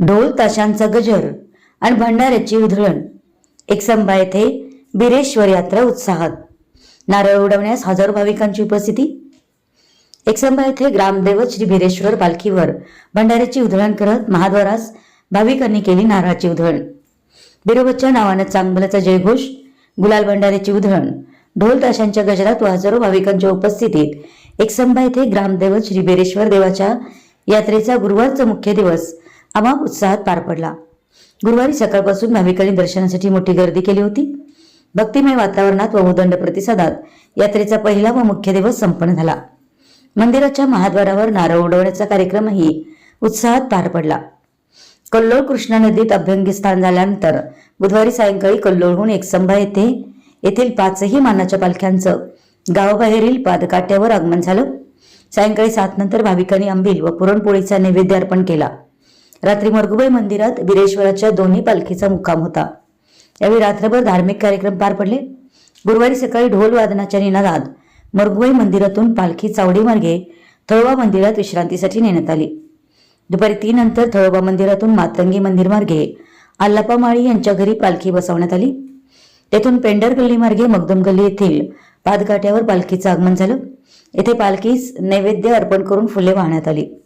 ढोल ताशांचा गजर आणि भंडाऱ्याची उधळण. एकसंबा येथे बिरेश्वर यात्रा उत्साहात. नारळ उडवण्यास हजारो भाविकांची उपस्थिती. एकसंबा येथे ग्रामदैवत श्री बिरेश्वर पालखीवर भंडाऱ्याची उधळण करत महाद्वारास भाविकांनी केली नारळाची उधळण. बिरोबतच्या नावानं चांगबलाचा जयघोष गुलाल भंडाऱ्याची उधळण ढोल ताशांच्या गजरात व हजारो भाविकांच्या उपस्थितीत एकसंबा येथे ग्रामदैवत श्री बिरेश्वर देवाच्या यात्रेचा गुरुवारचा मुख्य दिवस अमाप उत्साहात पार पडला. गुरुवारी सकाळपासून भाविकांनी दर्शनासाठी मोठी गर्दी केली होती. भक्तिमय वातावरणात व उदंड प्रतिसादात यात्रेचा पहिला व मुख्य दिवस संपन्न झाला. मंदिराच्या महाद्वारावर नारळ उडवण्याचा कार्यक्रमही उत्साहात पार पडला. कल्लोळ कृष्णा नदीत अभ्यंगीस्थान झाल्यानंतर बुधवारी सायंकाळी कल्लोळहून एकसंभा येथे येथील पाचही मानाच्या पालख्यांचं गावाबाहेरील पादकाट्यावर आगमन झालं. सायंकाळी सात नंतर भाविकांनी आंबील व पुरणपोळीचा नैवेद्य अर्पण केला. रात्री मरगुबाई मंदिरात बिरेश्वराच्या दोन्ही पालखीचा मुक्काम होता. यावेळी रात्रभर धार्मिक कार्यक्रम पार पडले. गुरुवारी सकाळी ढोल वादनाच्या निनादात मरगुबाई मंदिरातून पालखी चावडी मार्गे थळोबा मंदिरात विश्रांतीसाठी नेण्यात आली. दुपारी तीन नंतर थळोबा मंदिरातून मातंगी मंदिर मार्गे आल्लापा माळी यांच्या घरी पालखी बसवण्यात आली. तेथून पेंडर गल्ली मार्गे मगदम गल्ली येथील पादकाट्यावर पालखीचं आगमन झालं. येथे पालखीस नैवेद्य अर्पण करून फुले वाहण्यात आली.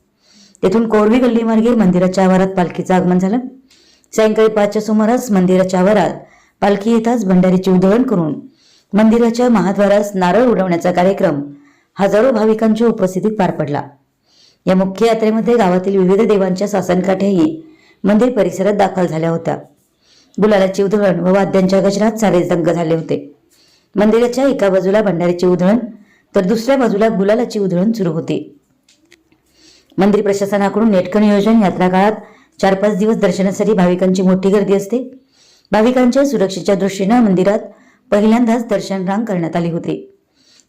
तेथून कोरवी गल्ली मार्गे मंदिराच्या आवारात पालखीचं आगमन झालं. सायंकाळी पाचच्या सुमारास मंदिराच्या आवारात पालखी येताच भंडारीची उधळण करून मंदिराच्या महाद्वारास नारळ उडवण्याचा कार्यक्रम हजारो भाविकांच्या उपस्थितीत पार पडला. या मुख्य यात्रेमध्ये गावातील विविध देवांच्या सासनकाठ्याही मंदिर परिसरात दाखल झाल्या होत्या. गुलालाची उधळण व वाद्यांच्या गजरात सारे दंग झाले होते. मंदिराच्या एका बाजूला भंडारीची उधळण तर दुसऱ्या बाजूला गुलालाची उधळण सुरू होती. मंदिर प्रशासनाकडून नेटकं नियोजन यात्रा काळात चार पाच दिवस दर्शनासाठी भाविकांची मोठी गर्दी असते. भाविकांच्या सुरक्षेच्या दृष्टीनं मंदिरात पहिल्यांदाच दर्शन रांग करण्यात आली होती.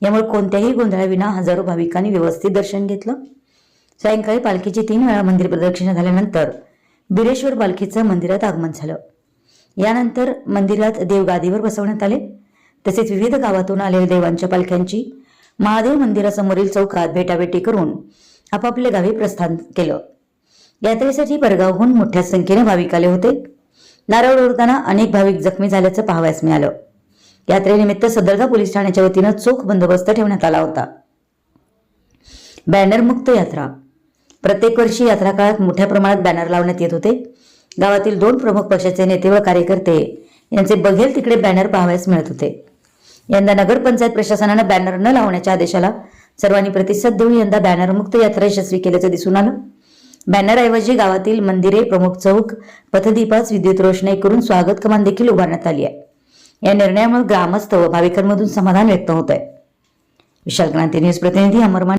यामुळे कोणत्याही गोंधळाविना हजारो भाविकांनी व्यवस्थित दर्शन घेतलं. सायंकाळी पालखीची तीन वेळा मंदिर प्रदक्षिणा झाल्यानंतर बिरेश्वर पालखीचं मंदिरात आगमन झालं. यानंतर मंदिरात देवगादीवर बसवण्यात आले. तसेच विविध गावातून आलेल्या देवांच्या पालख्यांची महादेव मंदिरासमोरील चौकात भेटाभेटी करून आपापल्या गावी प्रस्थान केलं. यात्रेसाठी परगावहून मोठ्या संख्येने भाविक आले होते. नारळ ओढताना अनेक भाविक जखमी झाल्याचं पाहावयास मिळालं. यात्रेनिमित्त सदरगा पोलीस ठाण्याच्या वतीनं चोख बंदोबस्त ठेवण्यात आला होता. बॅनर मुक्त यात्रा. प्रत्येक वर्षी यात्रा काळात मोठ्या प्रमाणात बॅनर लावण्यात येत होते. गावातील दोन प्रमुख पक्षाचे नेते व कार्यकर्ते यांचे बघेल तिकडे बॅनर पाहावयास मिळत होते. यंदा नगरपंचायत प्रशासनानं बॅनर न लावण्याच्या आदेशाला सर्वांनी प्रतिसाद देऊन यंदा बॅनर मुक्त यात्रा यशस्वी केल्याचं दिसून आलं. बॅनरऐवजी गावातील मंदिरे प्रमुख चौक पथदीपास विद्युत रोषणाई करून स्वागत कमान देखील उभारण्यात आली आहे. या निर्णयामुळे ग्रामस्थ व भाविकांमधून समाधान व्यक्त होत आहे विशाल क्रांती न्यूज प्रतिनिधी अमरमान